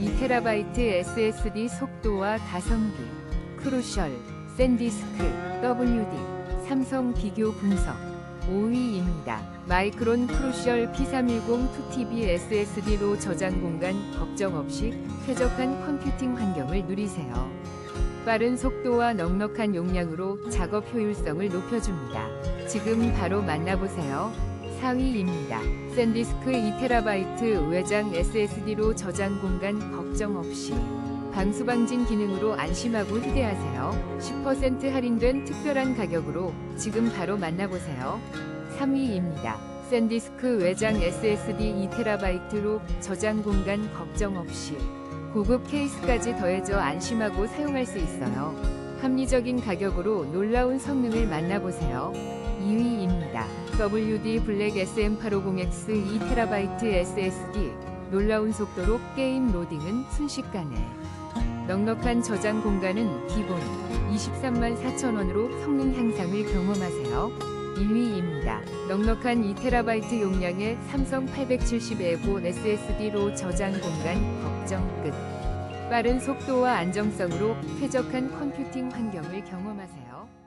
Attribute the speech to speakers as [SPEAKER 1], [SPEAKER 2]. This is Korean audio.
[SPEAKER 1] 2TB SSD 속도와 가성비, 크루셜, 샌디스크, WD, 삼성 비교 분석 5위입니다. 마이크론 크루셜 P310 2TB SSD로 저장 공간 걱정 없이 쾌적한 컴퓨팅 환경을 누리세요. 빠른 속도와 넉넉한 용량으로 작업 효율성을 높여줍니다. 지금 바로 만나보세요. 4위입니다. 샌디스크 2TB 외장 SSD로 저장 공간 걱정 없이 방수방진 기능으로 안심하고 휴대하세요. 10% 할인된 특별한 가격으로 지금 바로 만나보세요. 3위입니다. 샌디스크 외장 SSD 2TB로 저장 공간 걱정 없이 고급 케이스까지 더해져 안심하고 사용할 수 있어요. 합리적인 가격으로 놀라운 성능을 만나보세요. 2위입니다. WD 블랙 SM850X 2TB SSD 놀라운 속도로 게임 로딩은 순식간에 넉넉한 저장 공간은 기본 23만 4천원으로 성능 향상을 경험하세요. 1위입니다. 넉넉한 2TB 용량의 삼성 870 에고 SSD로 저장 공간 걱정 끝. 빠른 속도와 안정성으로 쾌적한 컴퓨팅 환경을 경험하세요.